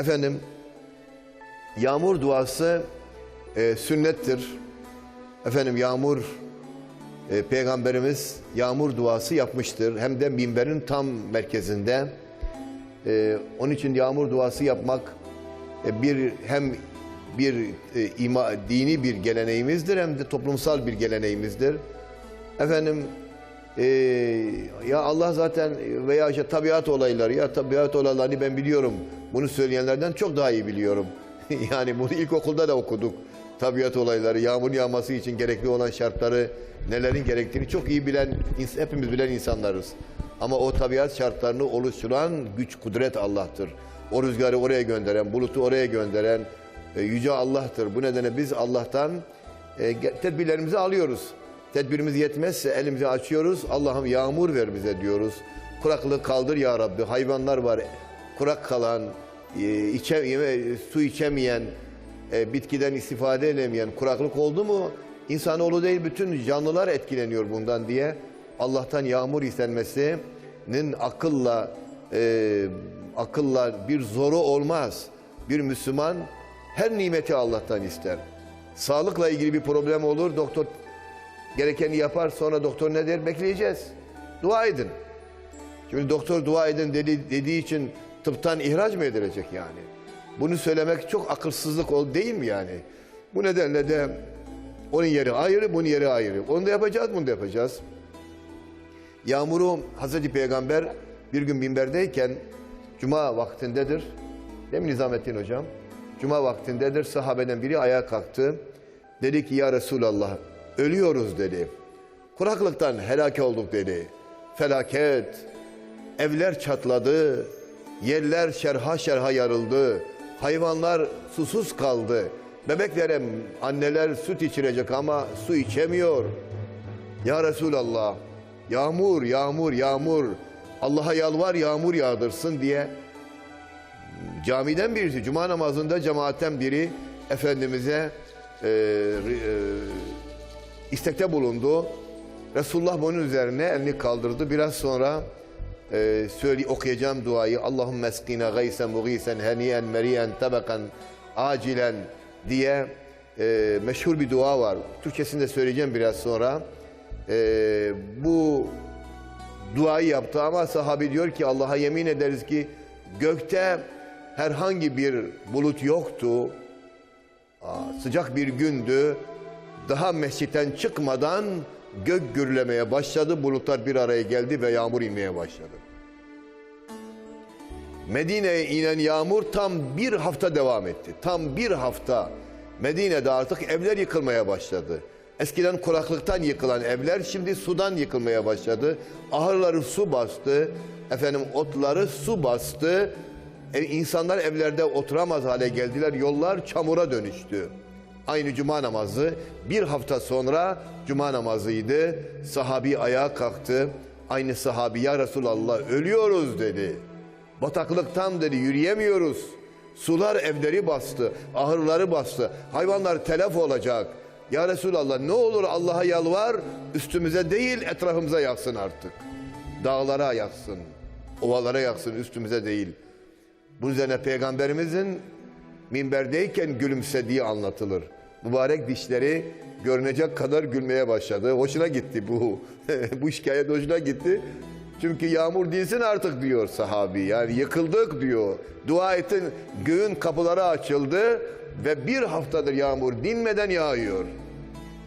Efendim, yağmur duası e, sünnettir. Efendim yağmur, e, Peygamberimiz yağmur duası yapmıştır. Hem de minberin tam merkezinde. E, onun için yağmur duası yapmak e, bir hem bir e, ima, dini bir geleneğimizdir hem de toplumsal bir geleneğimizdir. Efendim e, ya Allah zaten veya işte tabiat olayları ya tabiat olaylarını ben biliyorum. Bunu söyleyenlerden çok daha iyi biliyorum. yani bunu ilkokulda da okuduk. Tabiat olayları, yağmur yağması için gerekli olan şartları, nelerin gerektiğini çok iyi bilen, hepimiz bilen insanlarız. Ama o tabiat şartlarını oluşturan güç, kudret Allah'tır. O rüzgarı oraya gönderen, bulutu oraya gönderen e, yüce Allah'tır. Bu nedenle biz Allah'tan e, tedbirlerimizi alıyoruz. Tedbirimiz yetmezse elimizi açıyoruz. Allah'ım yağmur ver bize diyoruz. Kuraklığı kaldır ya Rabbi. Hayvanlar var kurak kalan, e, içe, yeme, su içemeyen, e, bitkiden istifade edemeyen kuraklık oldu mu insanoğlu değil bütün canlılar etkileniyor bundan diye Allah'tan yağmur istenmesinin akılla e, akılla bir zoru olmaz. Bir Müslüman her nimeti Allah'tan ister. Sağlıkla ilgili bir problem olur, doktor gerekeni yapar, sonra doktor ne der? Bekleyeceğiz. Dua edin. Şimdi doktor dua edin dedi, dediği için tıptan ihraç mı edilecek yani? Bunu söylemek çok akılsızlık ol değil mi yani? Bu nedenle de onun yeri ayrı, bunun yeri ayrı. Onu da yapacağız, bunu da yapacağız. Yağmuru Hazreti Peygamber bir gün minberdeyken Cuma vaktindedir. Değil mi Nizamettin Hocam? Cuma vaktindedir. Sahabeden biri ayağa kalktı. Dedi ki ya Resulallah ölüyoruz dedi. Kuraklıktan helak olduk dedi. Felaket. Evler çatladı. Yerler şerha şerha yarıldı. Hayvanlar susuz kaldı. Bebeklere anneler süt içirecek ama su içemiyor. Ya Resulallah, yağmur, yağmur, yağmur. Allah'a yalvar yağmur yağdırsın diye camiden birisi, cuma namazında cemaatten biri Efendimiz'e e, e, istekte bulundu. Resulullah bunun üzerine elini kaldırdı. Biraz sonra e, söyle okuyacağım duayı. Allahümme eskina gaysen mugisen heniyen meriyen tabakan acilen diye e, meşhur bir dua var. Türkçesini de söyleyeceğim biraz sonra. E, bu duayı yaptı ama sahabi diyor ki Allah'a yemin ederiz ki gökte herhangi bir bulut yoktu. Aa, sıcak bir gündü. Daha mescitten çıkmadan gök gürlemeye başladı. Bulutlar bir araya geldi ve yağmur inmeye başladı. Medine'ye inen yağmur tam bir hafta devam etti. Tam bir hafta Medine'de artık evler yıkılmaya başladı. Eskiden kuraklıktan yıkılan evler şimdi sudan yıkılmaya başladı. Ahırları su bastı. Efendim otları su bastı. E, insanlar evlerde oturamaz hale geldiler. Yollar çamura dönüştü. Aynı cuma namazı bir hafta sonra cuma namazıydı. Sahabi ayağa kalktı. Aynı sahabi ya Resulallah ölüyoruz dedi. Bataklıktan dedi yürüyemiyoruz. Sular evleri bastı, ahırları bastı. Hayvanlar telef olacak. Ya Resulallah ne olur Allah'a yalvar üstümüze değil etrafımıza yaksın artık. Dağlara yaksın, ovalara yaksın üstümüze değil. Bunun üzerine peygamberimizin minberdeyken gülümsediği anlatılır. Mübarek dişleri görünecek kadar gülmeye başladı. Hoşuna gitti bu. bu şikayet hoşuna gitti. Çünkü yağmur değilsin artık diyor sahabi. Yani yıkıldık diyor. Dua ettin göğün kapıları açıldı ve bir haftadır yağmur dinmeden yağıyor.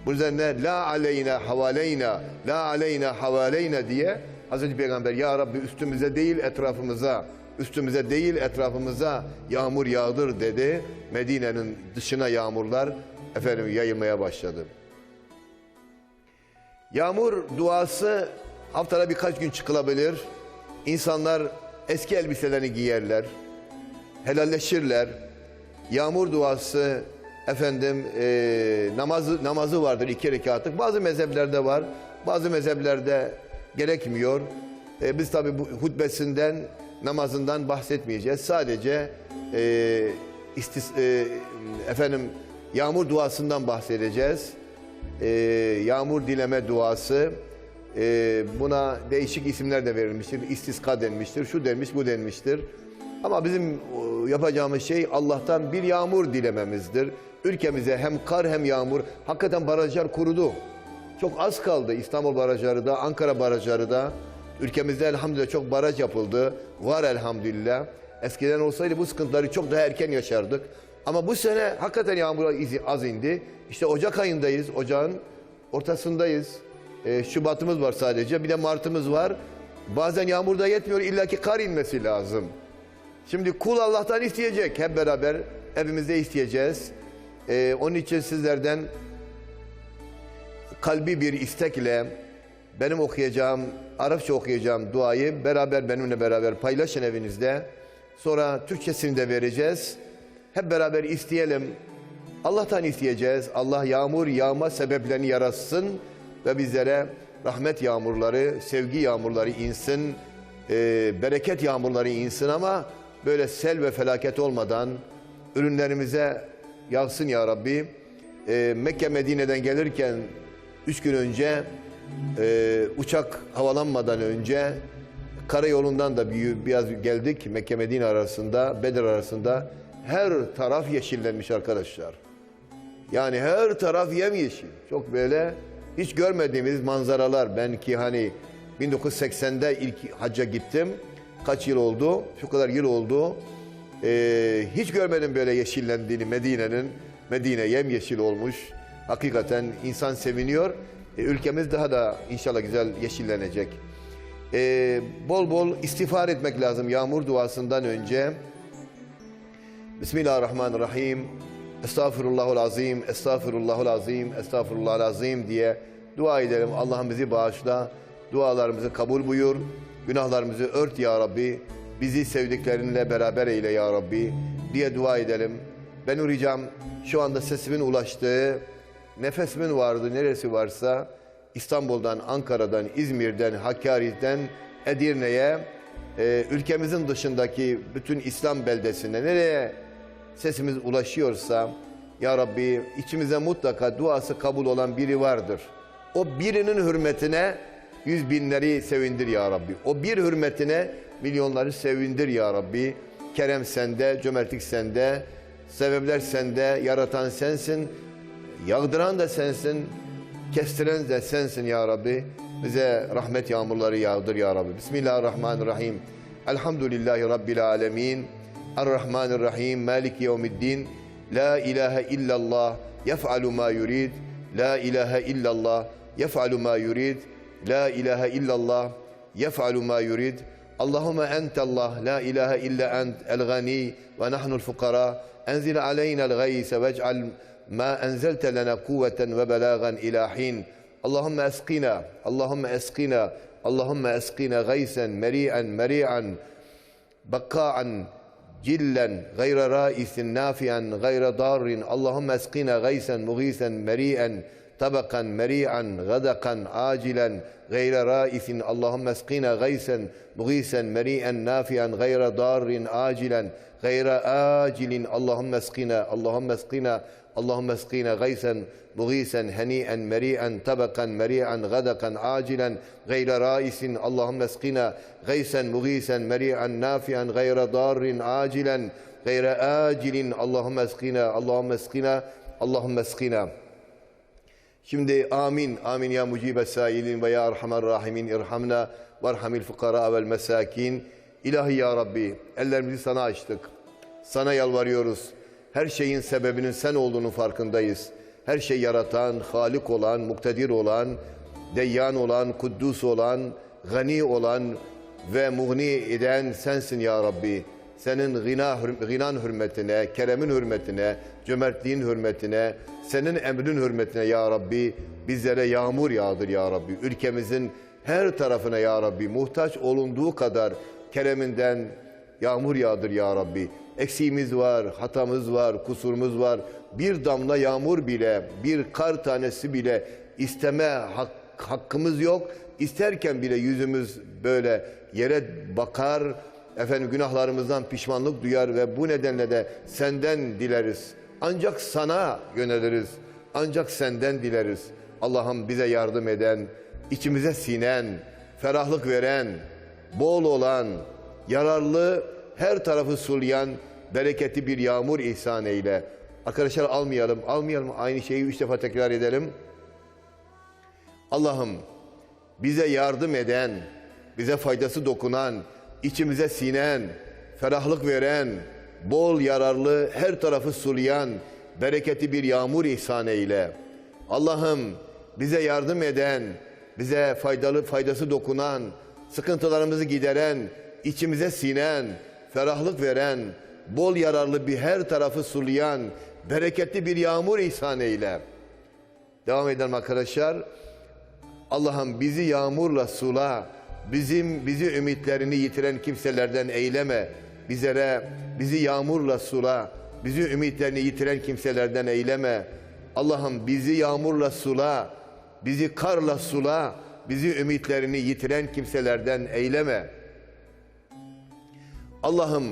Bu üzerine la aleyna havaleyna, la aleyna havaleyna diye Hazreti Peygamber ya Rabbi üstümüze değil etrafımıza, üstümüze değil etrafımıza yağmur yağdır dedi. Medine'nin dışına yağmurlar efendim yayılmaya başladı. Yağmur duası haftada birkaç gün çıkılabilir. İnsanlar eski elbiselerini giyerler, helalleşirler. Yağmur duası efendim e, namazı namazı vardır iki rekatlık. Bazı mezheplerde var, bazı mezheplerde gerekmiyor. E, biz tabi bu hutbesinden, namazından bahsetmeyeceğiz. Sadece e, istis, e, efendim yağmur duasından bahsedeceğiz. E, yağmur dileme duası. E, buna değişik isimler de verilmiştir. İstiska denmiştir, şu denmiş, bu denmiştir. Ama bizim yapacağımız şey Allah'tan bir yağmur dilememizdir. Ülkemize hem kar hem yağmur. Hakikaten barajlar kurudu. Çok az kaldı İstanbul barajları da, Ankara barajları da. Ülkemizde elhamdülillah çok baraj yapıldı. Var elhamdülillah. Eskiden olsaydı bu sıkıntıları çok daha erken yaşardık. Ama bu sene hakikaten yağmur az indi. İşte Ocak ayındayız. Ocağın ortasındayız. Ee, Şubatımız var sadece. Bir de Mart'ımız var. Bazen yağmur da yetmiyor. İlla kar inmesi lazım. Şimdi kul Allah'tan isteyecek. Hep beraber evimizde isteyeceğiz. Ee, onun için sizlerden kalbi bir istekle benim okuyacağım, Arapça okuyacağım duayı beraber benimle beraber paylaşın evinizde. Sonra Türkçesini de vereceğiz. Hep beraber isteyelim. Allah'tan isteyeceğiz. Allah yağmur yağma sebeplerini yaratsın ve bizlere rahmet yağmurları, sevgi yağmurları insin, e, bereket yağmurları insin ama böyle sel ve felaket olmadan ürünlerimize yağsın ya Rabbi. E, Mekke Medine'den gelirken üç gün önce e, uçak havalanmadan önce karayolundan da bir, biraz geldik Mekke Medine arasında, Bedir arasında her taraf yeşillenmiş arkadaşlar. Yani her taraf yemyeşil. Çok böyle hiç görmediğimiz manzaralar. Ben ki hani 1980'de ilk hacca gittim. Kaç yıl oldu? Şu kadar yıl oldu. Ee, hiç görmedim böyle yeşillendiğini Medine'nin. Medine yemyeşil olmuş. Hakikaten insan seviniyor. Ee, ülkemiz daha da inşallah güzel yeşillenecek. Ee, bol bol istiğfar etmek lazım yağmur duasından önce. Bismillahirrahmanirrahim. Estağfirullahul azim, estağfirullahul azim, estağfirullahul azim diye dua edelim. Allah'ım bizi bağışla, dualarımızı kabul buyur, günahlarımızı ört ya Rabbi, bizi sevdiklerinle beraber eyle ya Rabbi diye dua edelim. Ben ricam şu anda sesimin ulaştığı, nefesimin vardı neresi varsa İstanbul'dan, Ankara'dan, İzmir'den, Hakkari'den, Edirne'ye, e, ülkemizin dışındaki bütün İslam beldesine nereye sesimiz ulaşıyorsa ya Rabbi içimize mutlaka duası kabul olan biri vardır. O birinin hürmetine yüz binleri sevindir ya Rabbi. O bir hürmetine milyonları sevindir ya Rabbi. Kerem sende, cömertlik sende, sebepler sende, yaratan sensin, yağdıran da sensin, kestiren de sensin ya Rabbi. Bize rahmet yağmurları yağdır ya Rabbi. Bismillahirrahmanirrahim. Elhamdülillahi Rabbil alemin. Errahmanirrahim. Maliki yevmiddin. La ilahe illallah. Yef'alu ma yurid. La ilahe illallah. Yef'alu ma yurid. La ilahe illallah. Yef'alu ma yurid. Allahümme entallah. La ilahe illa ent. El-gani. Ve nahnu el-fukara. Enzil aleyna el-gayse vec'al ما أنزلت لنا قوة وبلاغا إلى حين. اللهم أسقنا اللهم أسقنا اللهم أسقنا غيثا مريئا مريعا بقاعا جلا غير رائس نافعا غير ضار. اللهم أسقنا غيثا مغيثا مريئا طبقا مريعا غدقا عاجلا غير رائس. اللهم أسقنا غيثا مغيثا مريئا نافعا غير ضار عاجلا غير آجل. اللهم أسقنا اللهم أسقنا اللهم اسقنا غيثا مغيثا هنيئا مريئا طبقا مريعا غدقا عاجلا غير رائس اللهم اسقنا غيثا مغيثا مريعا نافعا غير ضار عاجلا غير آجل اللهم اسقنا اللهم اسقنا اللهم اسقنا Şimdi amin, amin ya mucibe sailin ve ya erhamer rahimin irhamna ve erhamil fukara vel mesakin. İlahi ya Rabbi, ellerimizi sana açtık. Sana yalvarıyoruz. Her şeyin sebebinin sen olduğunu farkındayız. Her şey yaratan, halik olan, muktedir olan, deyyan olan, kuddus olan, gani olan ve muğni eden sensin ya Rabbi. Senin gina, ginan hürmetine, keremin hürmetine, cömertliğin hürmetine, senin emrin hürmetine ya Rabbi bizlere yağmur yağdır ya Rabbi. Ülkemizin her tarafına ya Rabbi muhtaç olunduğu kadar kereminden yağmur yağdır ya Rabbi. Eksiğimiz var, hatamız var, kusurumuz var. Bir damla yağmur bile, bir kar tanesi bile isteme hak, hakkımız yok. İsterken bile yüzümüz böyle yere bakar, efendim günahlarımızdan pişmanlık duyar ve bu nedenle de senden dileriz. Ancak sana yöneliriz. Ancak senden dileriz. Allah'ım bize yardım eden, içimize sinen, ferahlık veren, bol olan, yararlı her tarafı sulayan bereketli bir yağmur ihsan eyle. Arkadaşlar almayalım, almayalım. Aynı şeyi üç defa tekrar edelim. Allah'ım bize yardım eden, bize faydası dokunan, içimize sinen, ferahlık veren, bol yararlı, her tarafı sulayan, bereketli bir yağmur ihsan eyle. Allah'ım bize yardım eden, bize faydalı faydası dokunan, sıkıntılarımızı gideren, içimize sinen, ferahlık veren, bol yararlı bir her tarafı sulayan, bereketli bir yağmur ihsan eyle. Devam edelim arkadaşlar. Allah'ım bizi yağmurla sula, bizim bizi ümitlerini yitiren kimselerden eyleme. Bizlere bizi yağmurla sula, bizi ümitlerini yitiren kimselerden eyleme. Allah'ım bizi yağmurla sula, bizi karla sula, bizi ümitlerini yitiren kimselerden eyleme. Allah'ım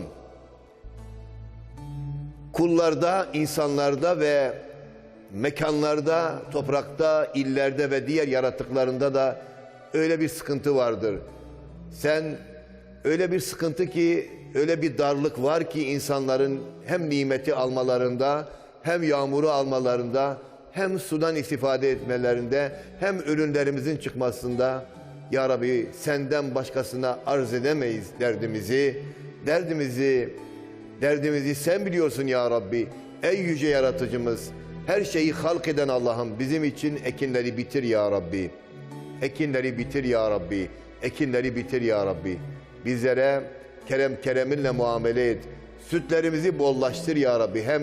kullarda, insanlarda ve mekanlarda, toprakta, illerde ve diğer yaratıklarında da öyle bir sıkıntı vardır. Sen öyle bir sıkıntı ki, öyle bir darlık var ki insanların hem nimeti almalarında, hem yağmuru almalarında, hem sudan istifade etmelerinde, hem ürünlerimizin çıkmasında Ya Rabbi senden başkasına arz edemeyiz derdimizi. Derdimizi Derdimizi sen biliyorsun ya Rabbi. Ey yüce yaratıcımız. Her şeyi halk eden Allah'ım bizim için ekinleri bitir ya Rabbi. Ekinleri bitir ya Rabbi. Ekinleri bitir ya Rabbi. Bizlere kerem kereminle muamele et. Sütlerimizi bollaştır ya Rabbi. Hem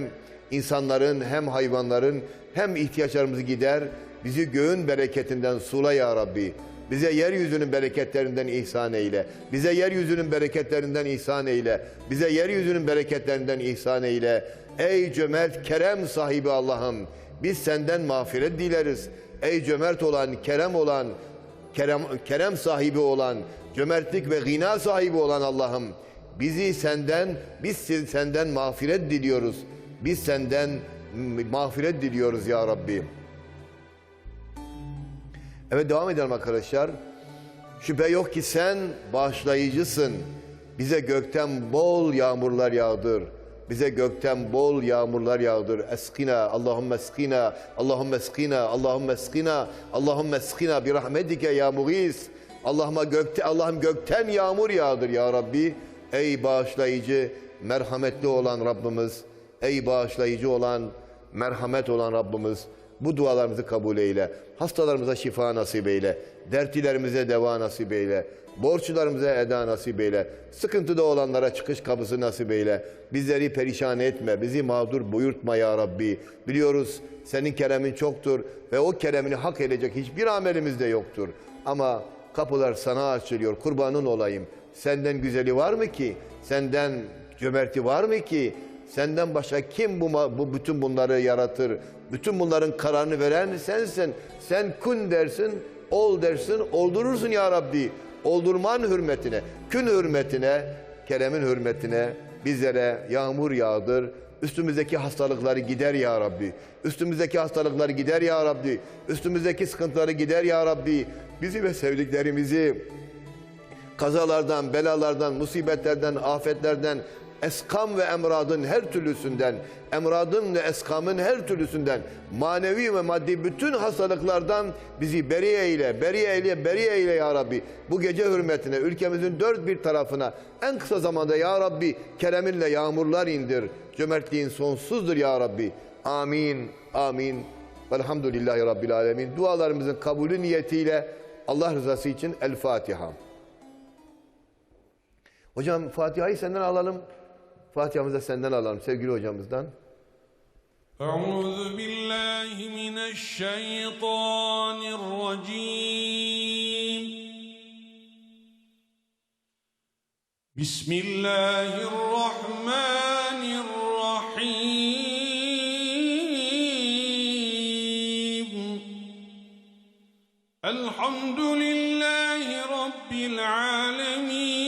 insanların hem hayvanların hem ihtiyaçlarımızı gider. Bizi göğün bereketinden sula ya Rabbi. Bize yeryüzünün bereketlerinden ihsan eyle. Bize yeryüzünün bereketlerinden ihsan eyle. Bize yeryüzünün bereketlerinden ihsan eyle. Ey cömert kerem sahibi Allah'ım biz senden mağfiret dileriz. Ey cömert olan, kerem olan, kerem, kerem sahibi olan, cömertlik ve gina sahibi olan Allah'ım bizi senden, biz senden mağfiret diliyoruz. Biz senden mağfiret diliyoruz ya Rabbi. Evet devam edelim arkadaşlar. Şüphe yok ki sen bağışlayıcısın. Bize gökten bol yağmurlar yağdır. Bize gökten bol yağmurlar yağdır. Eskina, Allahümme eskina, Allahümme eskina, Allahümme eskina, Allahümme eskina bir rahmetike ya muğis. Allah'ıma gökte, Allah'ım gökten yağmur yağdır ya Rabbi. Ey bağışlayıcı, merhametli olan Rabbimiz. Ey bağışlayıcı olan, merhamet olan Rabbimiz. Bu dualarımızı kabul eyle. Hastalarımıza şifa nasip eyle. Dertlilerimize deva nasip eyle. Borçlularımıza eda nasip eyle. Sıkıntıda olanlara çıkış kapısı nasip eyle. Bizleri perişan etme. Bizi mağdur buyurtma ya Rabbi. Biliyoruz senin keremin çoktur ve o keremini hak edecek hiçbir amelimiz de yoktur. Ama kapılar sana açılıyor. Kurbanın olayım. Senden güzeli var mı ki? Senden cömerti var mı ki? Senden başka kim bu, bu bütün bunları yaratır? Bütün bunların kararını veren sensin. Sen kun dersin, ol dersin, oldurursun ya Rabbi. Oldurman hürmetine, kün hürmetine, keremin hürmetine bizlere yağmur yağdır. Üstümüzdeki hastalıkları gider ya Rabbi. Üstümüzdeki hastalıkları gider ya Rabbi. Üstümüzdeki sıkıntıları gider ya Rabbi. Bizi ve sevdiklerimizi kazalardan, belalardan, musibetlerden, afetlerden, eskam ve emradın her türlüsünden, emradın ve eskamın her türlüsünden, manevi ve maddi bütün hastalıklardan bizi beri eyle, beri eyle, beri eyle ya Rabbi. Bu gece hürmetine, ülkemizin dört bir tarafına en kısa zamanda ya Rabbi kereminle yağmurlar indir. Cömertliğin sonsuzdur ya Rabbi. Amin, amin. Velhamdülillahi Rabbil Alemin. Dualarımızın kabulü niyetiyle Allah rızası için El Fatiha. Hocam Fatiha'yı senden alalım. Fatiha'mızı da senden alalım sevgili hocamızdan. Euzu billahi mineşşeytanirracim. Bismillahirrahmanirrahim. Elhamdülillahi rabbil alamin.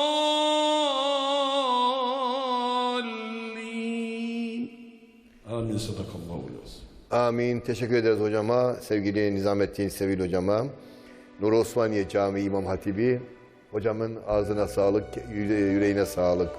Amin. Teşekkür ederiz hocama. Sevgili Nizamettin Sevil hocama. Nur Osmaniye Camii İmam Hatibi. Hocamın ağzına sağlık, yüre- yüreğine sağlık.